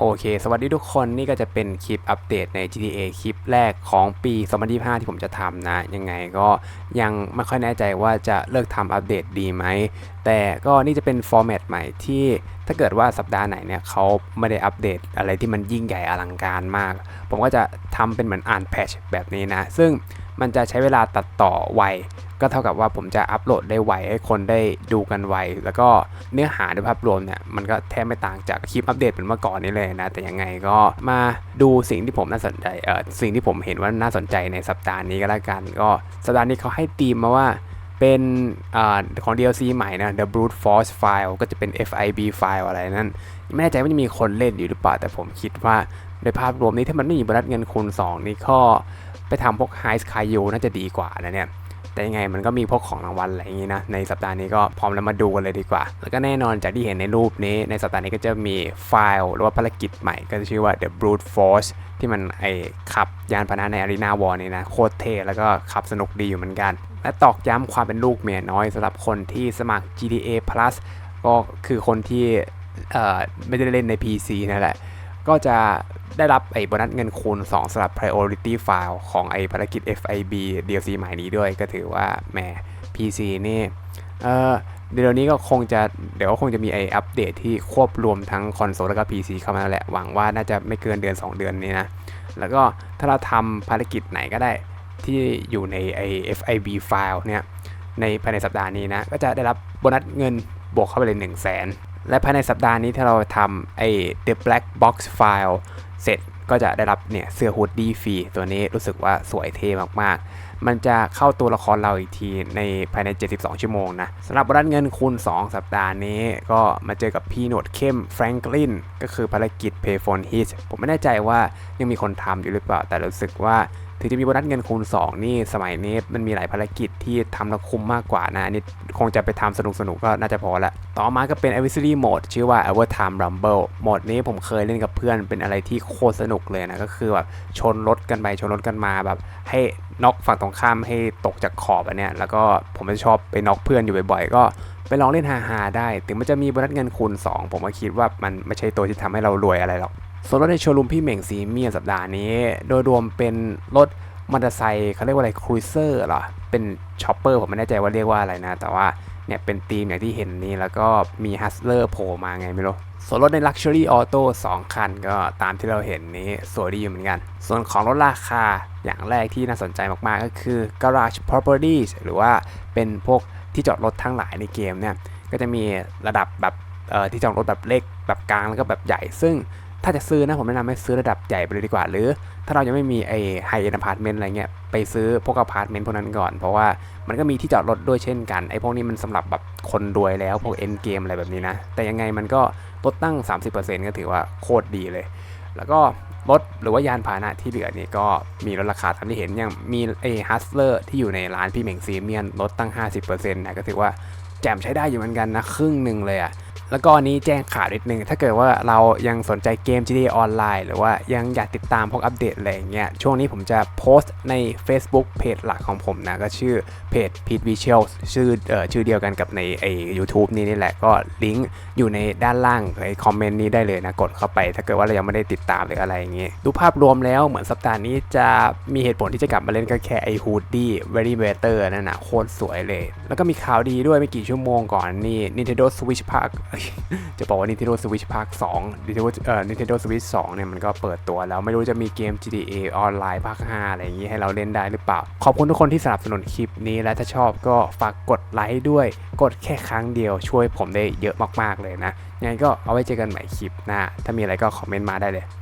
โอเค สวัสดีทุกคนนี่ก็จะเป็นคลิปอัปเดตใน GTA คลิปแรกของปี 2025 ที่ผมจะทำนะ ยังไงก็ยังไม่ค่อยแน่ใจว่าจะเลิกทำอัปเดตดีไหม แต่ก็นี่จะเป็นฟอร์แมตใหม่ที่ถ้าเกิดว่าสัปดาห์ไหนเนี่ยเขาไม่ได้อัปเดตอะไรที่มันยิ่งใหญ่อลังการมาก ผมก็จะทำเป็นเหมือนอ่านแพทชแบบนี้นะ ซึ่ง มันจะใช้เวลาตัดต่อไว ก็เท่ากับว่าผมจะอัปโหลดได้ไวให้คนได้ดูกันไว แล้วก็เนื้อหาโดยภาพรวมเนี่ยมันก็แทบไม่ต่างจากคลิปอัปเดตเหมือนเมื่อก่อนนี้เลยนะ แต่ยังไงก็มาดูสิ่งที่ผมน่าสนใจเออสิ่งที่ผมเห็นว่าน่าสนใจในสัปดาห์นี้ก็แล้วกัน ก็สัปดาห์นี้เขาให้ธีมมาว่าเป็นอาของ DLC ใหม่นะ The Brute Force File ก็จะเป็น FIB file อะไรนั่น ไม่แน่ใจว่าจะมีคนเล่นอยู่หรือเปล่า แต่ผมคิดว่า โดยภาพรวมนี้ถ้ามันไม่มีโบนัสเงินคูณ 2 นี่ก็ ไปทำพวก High Sky U น่าจะดีกว่านะเนี่ยแต่ยังไงมันก็มีพวกของรางวัลอะไรอย่างนี้นะ ในสัปดาห์นี้ก็พร้อมแล้วมาดูกันเลยดีกว่า แล้วก็แน่นอนจากที่เห็นในรูปนี้ ในสัปดาห์นี้ก็จะมีไฟล์หรือว่าภารกิจใหม่ ก็จะชื่อว่า The Brute Force ที่มันไอขับยานพาหนะใน Arena War นี่นะ โคตรเท่แล้วก็ขับสนุกดีอยู่เหมือนกัน และตอกย้ำความเป็นลูกเมียน้อยสำหรับคนที่สมัคร GTA Plus ก็คือคนที่เอ่อไม่ได้เล่นใน PC นั่นแหละ ก็จะได้รับไอ้โบนัสเงินคูณ 2สำหรับ priority file ของไอ้ภารกิจ FIB DLC ใหม่นี้ด้วยก็ถือว่าแหม PC นี่เออเดี๋ยวนี้ก็คงจะเดี๋ยวก็คงจะมีไอ้อัปเดตที่ควบรวมทั้งคอนโซลแล้วก็ PC เข้ามาแล้วแหละ หวังว่าน่าจะไม่เกินเดือน 2 เดือนนี้นะ แล้วก็ถ้าเราทำภารกิจไหนก็ได้ที่อยู่ในไอ้ FIB file เนี่ยในภายในสัปดาห์นี้นะ ก็จะได้รับโบนัสเงินบวกเข้าไปเลย 1 0 0 0 0แสน และภายในสัปดาห์นี้ถ้าเราทำไอ้ The Black Box File เสร็จก็จะได้รับเนี่ยเสื้อฮูดดี้ฟรีตัวนี้รู้สึกว่าสวยเท่มากๆ มันจะเข้าตัวละครเราอีกทีในภายใน 72 ชั่วโมงนะสำหรับรันเงินคูณ 2 สัปดาห์นี้ก็มาเจอกับพี่หนวดเข้มแฟรงคลินก็คือภารกิจ Pay for Hit ผมไม่แน่ใจว่ายังมีคนทำอยู่หรือเปล่า แต่รู้สึกว่า ถึงจะมีโบนัสเงินคูณ 2 นี่สมัยนี้มันมีหลายภารกิจที่ทำแล้วคุ้มมากกว่านะ อันนี้คงจะไปทำสนุกสนุกๆก็น่าจะพอละ ต่อมาก็เป็น adversary mode ชื่อว่า Overtime Rumble โหมดนี้ผมเคยเล่นกับเพื่อนเป็นอะไรที่โคตรสนุกเลยนะ ก็คือแบบชนรถกันไปชนรถกันมาแบบ ให้น็อกฝั่งตรงข้ามให้ตกจากขอบอันเนี้ยแล้วก็ผมจะชอบไปน็อกเพื่อนอยู่บ่อยๆ ก็ไปลองเล่นฮาๆได้ ถึงมันจะมีโบนัสเงินคูณ 2 ผมก็คิดว่ามันไม่ใช่ตัวที่ทำให้เรารวยอะไรหรอก ส่วนรถในโชว์รูมพี่เหม่งสีเมียสัปดาห์นี้ โดยรวมเป็นรถมอเตอร์ไซค์เขาเรียกว่าอะไรครูเซอร์เหรอ เป็นช็อปเปอร์ผมไม่แน่ใจว่าเรียกว่าอะไรนะ แต่ว่าเนี่ยเป็นธีมอย่างที่เห็นนี้แล้วก็มีฮัสเลอร์โผล่มาไงไม่รู้ ส่วนรถใน Luxury Auto 2 คันก็ตามที่เราเห็นนี้สวยดีอยู่เหมือนกัน ส่วนของรถราคาอย่างแรกที่น่าสนใจมากๆก็คือ Garage Properties หรือว่าเป็นพวกที่จอดรถทั้งหลายในเกมเนี่ยก็จะมีระดับแบบที่จอดรถแบบเล็กแบบกลางแล้วก็แบบใหญ่ซึ่ง ถ้าจะซื้อนะผมแนะนำให้ซื้อระดับใหญ่ไปเลยดีกว่า หรือ ถ้าเรายังไม่มีไอ้ไฮเอ็นอพาร์ตเมนต์อะไรเงี้ยไปซื้อพวกอพาร์ตเมนต์พวกนั้นก่อน เพราะว่ามันก็มีที่จอดรถด้วยเช่นกันไอ้พวกนี้มันสำหรับแบบคนรวยแล้วพวกเอ็นเกมอะไรแบบนี้นะ แต่ยังไงมันก็ลดตั้ง 30%ก็ถือว่าโคตรดีเลย แล้วก็รถหรือว่ายานพาหนะที่เหลือนี่ก็มีลดราคาตามที่เห็นอย่างมีไอ้ฮัสเลอร์ที่อยู่ในร้านพี่เหม่งซีเมียนลดตั้ง 50%นะก็ถือว่า แจมใช้ได้อยู่เหมือนกันนะครึ่งหนึ่งเลยอะแล้วก็อันนี้แจ้งข่าวนิดนึง ถ้าเกิดว่าเรายังสนใจเกม GTA ออนไลน์หรือว่ายังอยากติดตามพวกอัปเดตอะไรอย่างเงี้ย ช่วงนี้ผมจะโพสต์ใน Facebook เพจหลักของผมนะ ก็ชื่อเพจ Pete Visual ชื่อเอ่อชื่อเดียวกันกับในไอ YouTube นี่นี่แหละ ก็ลิงก์อยู่ในด้านล่างไอคอมเมนต์นี้ได้เลยนะ กดเข้าไป ถ้าเกิดว่าเรายังไม่ได้ติดตามหรืออะไรอย่างเงี้ยดูภาพรวมแล้วเหมือนสัปดาห์นี้จะมีเหตุผลที่จะกลับมาเล่นก็แค่ไอ Hoodie Very Better นั่นนะโคตรสวยเลย แล้วก็มีข่าวดีด้วยไม่กี่ชั่วโมงก่อนนี่ Nintendo Switch Park จะบอกว่า Nintendo Switch Park 2 Nintendo เอ่อ Nintendo Switch 2 เนี่ยมันก็เปิดตัวแล้วไม่รู้จะมีเกม GTA ออนไลน์ภาค 5 อะไรอย่างนี้ให้เราเล่นได้หรือเปล่า ขอบคุณทุกคนที่สนับสนุนคลิปนี้และถ้าชอบก็ฝากกดไลค์ด้วย กดแค่ครั้งเดียวช่วยผมได้เยอะมากๆเลยนะยังไงก็เอาไว้เจอกันใหม่คลิปหน้าถ้ามีอะไรก็คอมเมนต์มาได้เลย